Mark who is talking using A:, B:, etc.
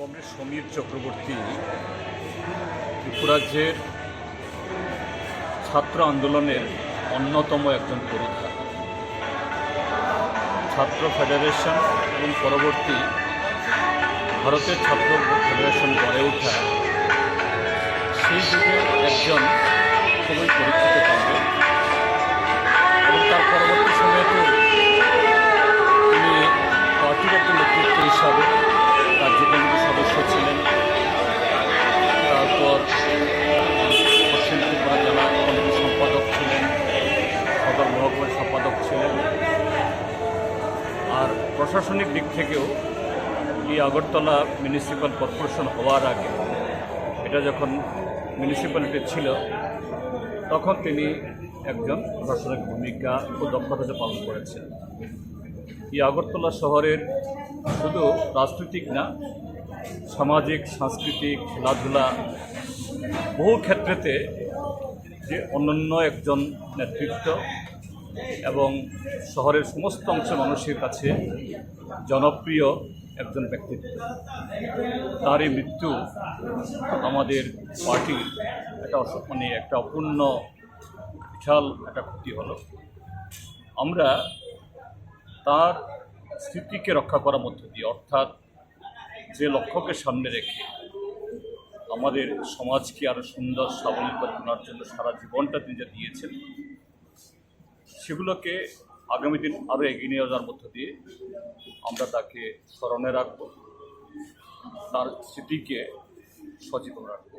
A: Comrade Samir Chakraborty ত্রিপুরাজ্যের ছাত্র আন্দোলনের অন্যতম একজন পরীক্ষা। ছাত্র ফেডারেশন এবং পরবর্তী ভারতের ছাত্র ফেডারেশন গড়ে ওঠা সেই যুগে একজন খুবই পরীক্ষিত পাবে এবং তার পরবর্তী সময়েতেও তিনি পার্টির একজন নেতৃত্ব হিসাবে কার্যকরীর সদস্য ছিলেন। তারপর পশ্চিম ত্রিপুরা জেলা কমিটির সম্পাদক ছিলেন, সদর মহকুমার সম্পাদক ছিলেন। আর প্রশাসনিক দিক থেকেও এই আগরতলা মিউনিসিপ্যাল কর্পোরেশন হওয়ার আগে, এটা যখন মিউনিসিপ্যালিটি ছিল, তখন তিনি একজন প্রশাসনিক ভূমিকা ও দক্ষতা পালন করেছেন। এই আগরতলা শহরের শুধু রাজনৈতিক না, সামাজিক, সাংস্কৃতিক খেলাধুলা বহু ক্ষেত্রেতে যে অনন্য একজন নেতৃত্ব এবং শহরের সমস্ত অংশের মানুষের কাছে জনপ্রিয় একজন ব্যক্তিত্ব। তার এই মৃত্যু আমাদের পার্টির একটা মানে একটা অপূর্ণ, বিশাল একটা ক্ষতি হলো। আমরা তার স্মৃতিকে রক্ষা করার মধ্য দিয়ে, অর্থাৎ যে লক্ষ্যকে সামনে রেখে আমাদের সমাজকে আরও সুন্দর স্বাবলম্বী করার জন্য সারা জীবনটা তিনি যা দিয়েছেন, সেগুলোকে আগামী দিন আরও এগিয়ে নিয়ে যাওয়ার মধ্য দিয়ে আমরা তাকে স্মরণে রাখব, তার স্মৃতিকে সচেতন রাখব।